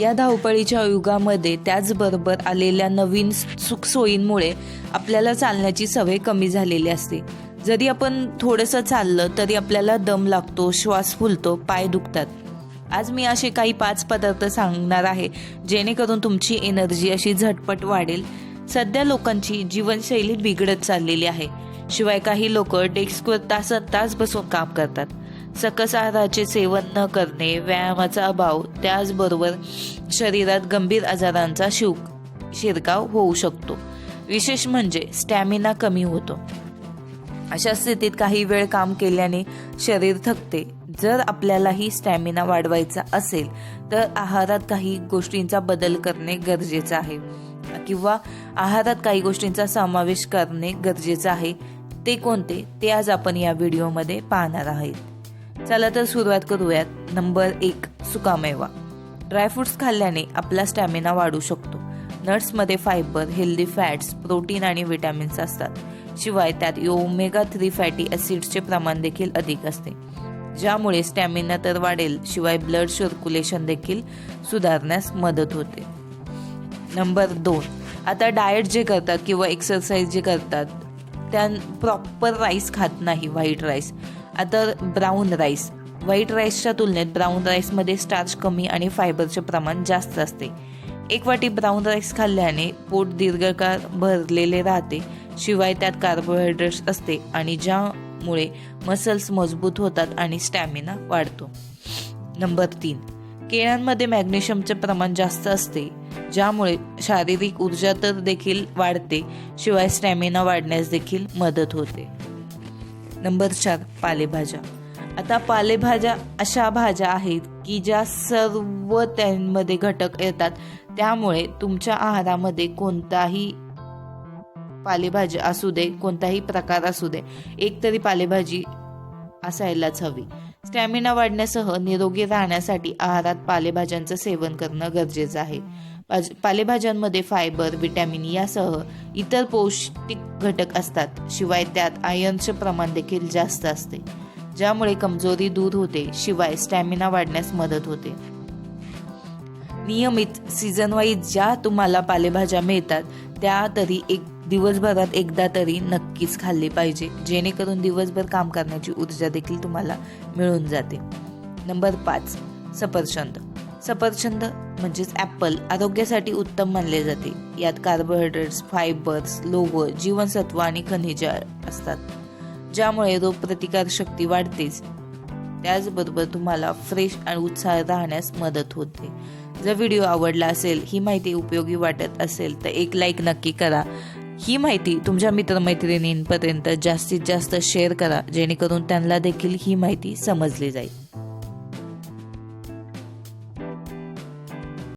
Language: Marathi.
या धावपळीच्या युगामध्ये त्याचबरोबर आलेल्या नवीन सुखसोयींमुळे आपल्याला चालण्याची सवय कमी झालेली असते. जरी आपण थोडंसं चाललं तरी आपल्याला दम लागतो श्वास फुलतो पाय दुखतात. आज मी असे काही पाच पदार्थ सांगणार आहे जेणेकरून तुमची एनर्जी अशी झटपट वाढेल. सध्या लोकांची जीवनशैली बिघडत चाललेली आहे. शिवाय काही लोक डेस्कवर तासात तास बसून काम करतात. सकस आहाराचे सेवन न करणे व्यायामाचा अभाव त्याचबरोबर शरीरात गंभीर आजारांचा शिव शिरकाव होऊ शकतो. विशेष म्हणजे स्टॅमिना कमी होतो. अशा स्थितीत काही वेळ काम केल्याने शरीर थकते. जर आपल्यालाही स्टॅमिना वाढवायचा असेल तर आहारात काही गोष्टींचा बदल करणे गरजेचं आहे. किंवा आहारात काही गोष्टींचा समावेश करणे गरजेचं आहे. ते कोणते? ते आज आपण या व्हिडिओमध्ये पाहणार आहोत. चला तर सुरुवात करूयात. नंबर एक सुकामेवा. ड्रायफ्रुट्स खाल्ल्याने आपला स्टॅमिना वाढू शकतो. नट्समध्ये फायबर हेल्दी फॅट्स प्रोटीन आणि विटॅमिन्स असतात. शिवाय त्यात ओमेगा थ्री फॅटी ॲसिड्सचे प्रमाण देखील अधिक असते. ज्यामुळे स्टॅमिना तर वाढेल शिवाय ब्लड सर्क्युलेशन देखील सुधारण्यास मदत होते. नंबर दोन आता डाएट जे करतात किंवा एक्सरसाइज जे करतात त्या प्रॉपर राईस खात नाही व्हाईट राईस आता ब्राऊन राईस व्हाईट राईसच्या तुलनेत ब्राऊन राईसमध्ये स्टार्च कमी आणि फायबरचे प्रमाण जास्त असते. एक वाटी ब्राऊन राईस खाल्ल्याने पोट दीर्घकाळ भरलेले राहते शिवाय त्यात कार्बोहायड्रेट्स असते आणि ज्यामुळे मसल्स मजबूत होतात आणि स्टॅमिना वाढतो. नंबर तीन. केळ्यांमध्ये मॅग्नेशियमचे प्रमाण जास्त असते ज्यामुळे शारीरिक ऊर्जा तर देखील वाढते शिवाय स्टॅमिना वाढण्यास देखील मदत होते. नंबर चार पालेभाज्या. आता पालेभाज्या अशा भाज्या आहेत की ज्या सर्व त्यांमध्ये घटक येतात. त्यामुळे तुमच्या आहारामध्ये कोणताही पालेभाजी असू दे कोणताही प्रकार असू दे एक तरी पालेभाजी असायलाच हवी. स्टॅमिना वाढण्यासह निरोगी राहण्यासाठी आहारात पालेभाज्यांचं सेवन करणं गरजेचं आहे. पालेभाज्यांमध्ये फायबर विटॅमिन e यासह इतर पौष्टिक घटक असतात. शिवाय त्यात आयर्नचे प्रमाण देखील जास्त असते. ज्यामुळे कमजोरी दूर होते. शिवाय स्टॅमिना वाढण्यास मदत होते. नियमित सीझन वाईज ज्या तुम्हाला पालेभाज्या मिळतात त्या तरी एक दिवसभरात एकदा तरी नक्कीच खाल्ली पाहिजे. जेणेकरून दिवसभर काम करण्याची ऊर्जा देखील तुम्हाला मिळून जाते. नंबर पाच सफरचंद. सफरचंद म्हणजेच ॲपल आरोग्यासाठी उत्तम मानले जाते. यात कार्बोहायड्रेट्स फायबर्स लोह जीवनसत्व आणि खनिज असतात ज्यामुळे रोगप्रतिकार शक्ती वाढतेच. त्याचबरोबर तुम्हाला फ्रेश आणि उत्साह राहण्यास मदत होते. जर व्हिडिओ आवडला असेल ही माहिती उपयोगी वाटत असेल तर एक लाईक नक्की करा. ही माहिती तुमच्या मित्रमैत्रिणींपर्यंत जास्तीत जास्त शेअर करा जेणेकरून त्यांना देखील ही माहिती समजली जाईल.